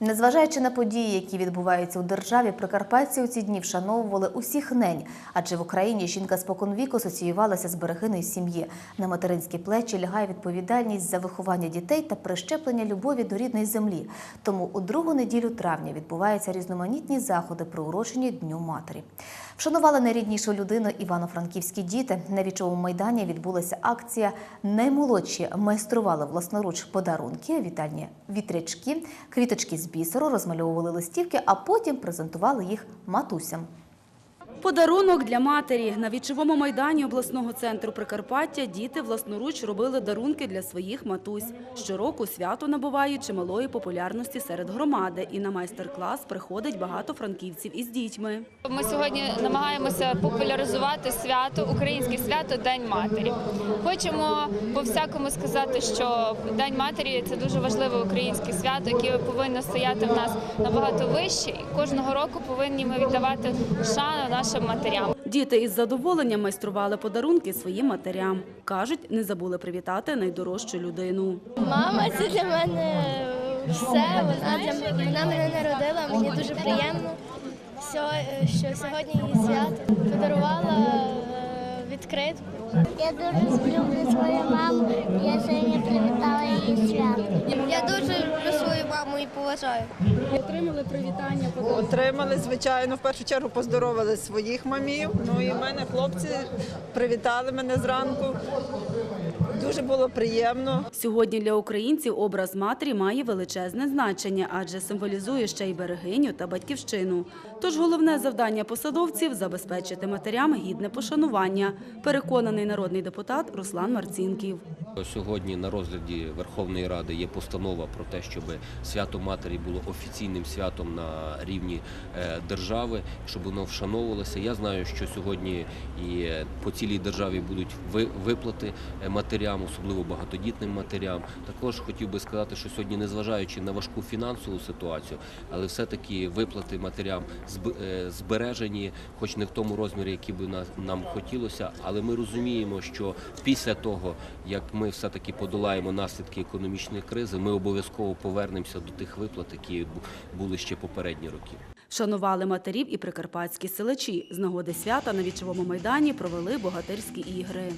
Незважаючи на події, які відбуваються у державі, прикарпатці у ці дні вшановували усіх нень, адже в Україні жінка споконвіку асоціювалася з берегиною сім'ї. На материнські плечі лягає відповідальність за виховання дітей та прищеплення любові до рідної землі. Тому у другу неділю травня відбуваються різноманітні заходи, приурочені Дню матері. Вшанували найріднішу людину івано-франківські діти. На вічовому майдані відбулася акція Наймолодші майстрували власноруч подарунки, вітальні вітрячки, квіточки з бісеру, розмальовували листівки, а потім презентували їх матусям. Подарунок для матері. На вічовому майдані обласного центру Прикарпаття діти власноруч робили дарунки для своїх матусь. Щороку свято набуває чималої популярності серед громади, і на майстер-клас приходить багато франківців із дітьми. Ми сьогодні намагаємося популяризувати свято, українське свято День матері. Хочемо по всякому сказати, що День матері це дуже важливе українське свято, яке повинно стояти в нас набагато вище. І кожного року повинні ми віддавати шану нашим матерям. Діти із задоволенням майстрували подарунки своїм матерям. Кажуть, не забули привітати найдорожчу людину. Мама це для мене все. Вона для вона мене народила. Мені дуже приємно, сьо- що сьогодні її свято подарувала е, відкритку. Я дуже люблю свою маму. Я сьогодні привітала її свято. Я дуже і поважаю. Отримали, звичайно, в першу чергу поздоровили своїх мамів. Ну і в мене хлопці привітали мене зранку. Дуже було приємно. Сьогодні для українців образ матері має величезне значення, адже символізує ще й берегиню та батьківщину. Тож головне завдання посадовців забезпечити матерям гідне пошанування, переконаний народний депутат Руслан Марцінків. Сьогодні на розгляді Верховної Ради є постанова про те, щоб свято матері було офіційним святом на рівні е, держави, щоб воно вшановувалося. Я знаю, що сьогодні і по цілій державі будуть ви- виплати е, матерям, особливо багатодітним матерям. Також хотів би сказати, що сьогодні, незважаючи на важку фінансову ситуацію, але все-таки виплати матерям е, збережені, хоч не в тому розмірі, який би нам хотілося, але ми розуміємо, що після того, як ми все-таки подолаємо наслідки економічної кризи, ми обов'язково повернемося до тих виплат, які були ще попередні роки. Шанували матерів і прикарпатські селачі. З нагоди свята на вічовому майдані провели богатирські ігри.